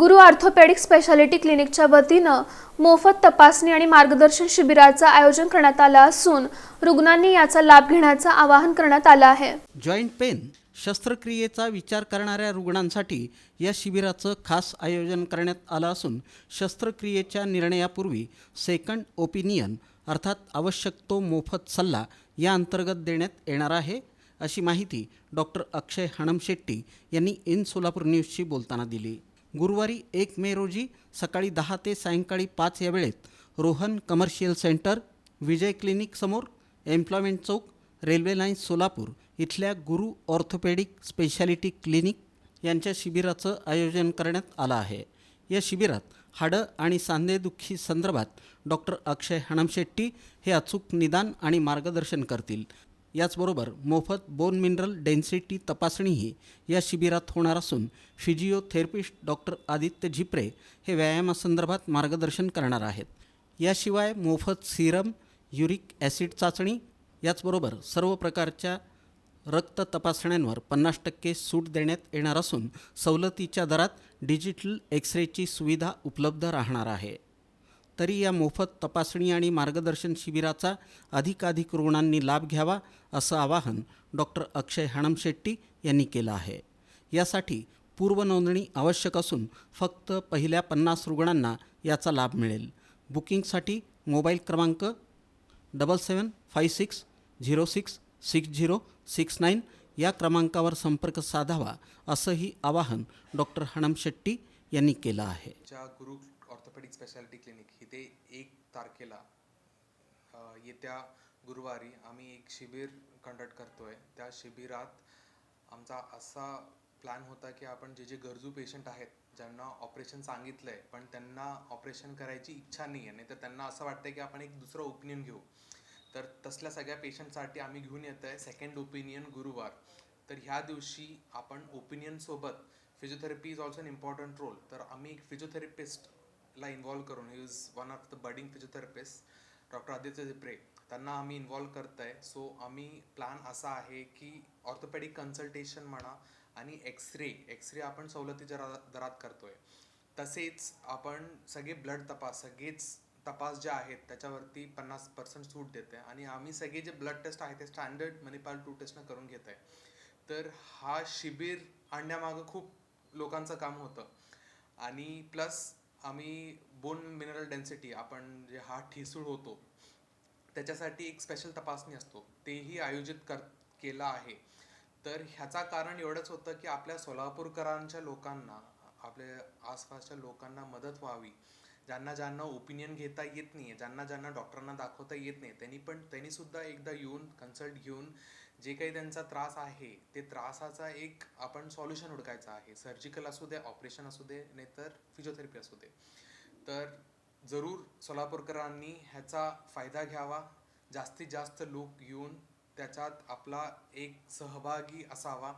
गुरु orthopaedic speciality क्लिनिकच्या वतीनं मोफत तपासणी आणि मार्गदर्शन शिबिराचं आयोजन करण्यात आलं असून रुग्णांनी याचा लाभ घेण्याचं आवाहन करण्यात आलं आहे. जॉईंट पेन शस्त्रक्रियेचा विचार करणाऱ्या रुग्णांसाठी या शिबिराचं खास आयोजन करण्यात आलं असून शस्त्रक्रियेच्या निर्णयापूर्वी सेकंड ओपिनियन अर्थात आवश्यक तो मोफत सल्ला या अंतर्गत देण्यात येणार आहे अशी माहिती डॉक्टर अक्षय हणमशेट्टी यांनी इन सोलापूर न्यूजशी बोलताना दिली. गुरुवारी एक मे रोजी सकाळी दहा ते सायंकाळी पाच या वेळेत Rohan commercial centre Vijay clinic समोर एम्प्लॉयमेंट चौक रेल्वे लाईन सोलापूर इथल्या गुरु ऑर्थोपेडिक स्पेशालिटी क्लिनिक यांच्या शिबिराचं आयोजन करण्यात आलं आहे. या शिबिरात हाडं आणि सांधेदुखी संदर्भात डॉक्टर अक्षय हणमशेट्टी हे अचूक निदान आणि मार्गदर्शन करतील. याचबरोबर मोफत बोन मिनरल डेन्सिटी तपासणीही या शिबिरात होणार असून फिजिओथेरपिस्ट डॉक्टर आदित्य झिप्रे हे व्यायामासंदर्भात मार्गदर्शन करणार आहेत. याशिवाय मोफत सिरम युरिक ॲसिड चाचणी याचबरोबर सर्व प्रकारच्या रक्त तपासण्यांवर पन्नास टक्के सूट देण्यात येणार असून सवलतीच्या दरात डिजिटल एक्सरेची सुविधा उपलब्ध राहणार आहे. तरी या मोफत तपासणी आणि मार्गदर्शन शिबिराचा अधिकाधिक रुग्णांनी लाभ घ्यावा असं आवाहन डॉक्टर अक्षय हणमशेट्टी यांनी केलं आहे. यासाठी पूर्वनोंदणी आवश्यक असून फक्त पहिल्या पन्नास रुग्णांना याचा लाभ मिळेल. बुकिंगसाठी मोबाईल क्रमांक double seven five six zero six six zero six nine या क्रमांकावर संपर्क साधावा असंही आवाहन डॉक्टर हणमशेट्टी यांनी केलं आहे. ऑर्थोपेडिक स्पेशालिटी क्लिनिक इथे एक तारखेला येत्या गुरुवारी आम्ही एक शिबिर कंडक्ट करतो आहे त्या शिबिरात आमचा असा प्लॅन होता की आपण जे जे गरजू पेशंट आहेत ज्यांना ऑपरेशन सांगितलं आहे पण त्यांना ऑपरेशन करायची इच्छा नाही आहे नाही तर त्यांना असं वाटतं की आपण एक दुसरं ओपिनियन घेऊ. तर तसल्या सगळ्या पेशंटसाठी आम्ही घेऊन येतो आहे सेकंड ओपिनियन गुरुवार. तर ह्या दिवशी आपण ओपिनियनसोबत physiotherapy is also an important role तर आम्ही एक फिजिओथेरपिस्ट ला इन्व्हॉल्व करून ही is one of the budding physiotherapist doctor Aditya Zipre त्यांना आम्ही इन्व्हॉल्व करत आहे सो आम्ही प्लॅन असा आहे की ऑर्थोपॅडिक कन्सल्टेशन म्हणा आणि एक्सरे एक्सरे एक्स रे आपण सवलतीच्या दरा- दरात करतोय. तसेच आपण सगळे ब्लड तपास सगळेच तपास जे आहेत त्याच्यावरती पन्नास पर्सेंट सूट देते आणि आम्ही सगळे जे ब्लड टेस्ट आहे ते स्टँडर्ड मणिपाल टू टेस्टनं करून घेत आहे तर हा शिबिर आणण्यामागं खूप लोकांचं काम होतं. आणि प्लस आम्ही बोन मिनरल डेन्सिटी आपण जे हा ठिसूळ होतो त्याच्यासाठी एक स्पेशल तपासणी असतो. तेही आयोजित कर केला आहे. तर ह्याचा कारण एवढंच होतं की आपल्या सोलापूरकरांच्या लोकांना आपल्या आसपासच्या लोकांना मदत व्हावी. ज्यांना ज्यांना ओपिनियन घेता येत नाही ज्यांना ज्यांना डॉक्टरांना दाखवता येत नाही त्यांनी पण त्यांनी सुद्धा एकदा येऊन कन्सल्ट घेऊन जे काही त्यांचा त्रास आहे ते त्रासाचा एक आपण सॉल्युशन हुडकायचं आहे. सर्जिकल असू दे ऑपरेशन असू दे नाहीतर फिजिओथेरपी असू दे. तर जरूर सोलापूरकरांनी ह्याचा फायदा घ्यावा. जास्तीत जास्त लोक येऊन त्याच्यात आपला एक सहभागी असावा.